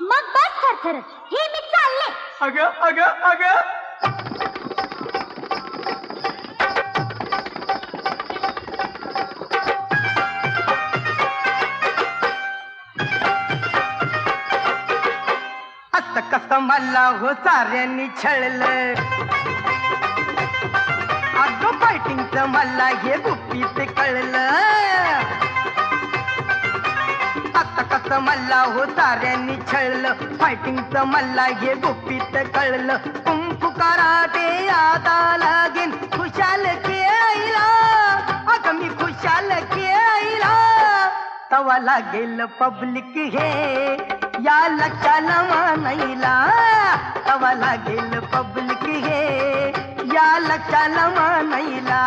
मग बस थरथर हे मी चालले. अग अग अग. आता कसं मला हो साऱ्यांनी छळलं? अगं फायटिंगचं मला हे गुप्पीत कळलं. फायटिंगचं मला हो साऱ्यांनी छळलं. फायटिंगचं मला हे गुपित कळलं. कुंकू करा ते आता लागेन. खुशाल खेळायला. अगं मी खुशाल खेळायला. तवा लागेल पब्लिक हे. या लक्षाला म्हणायला. तवा लागेल पब्लिक हे. या लक्षाला म्हणायला.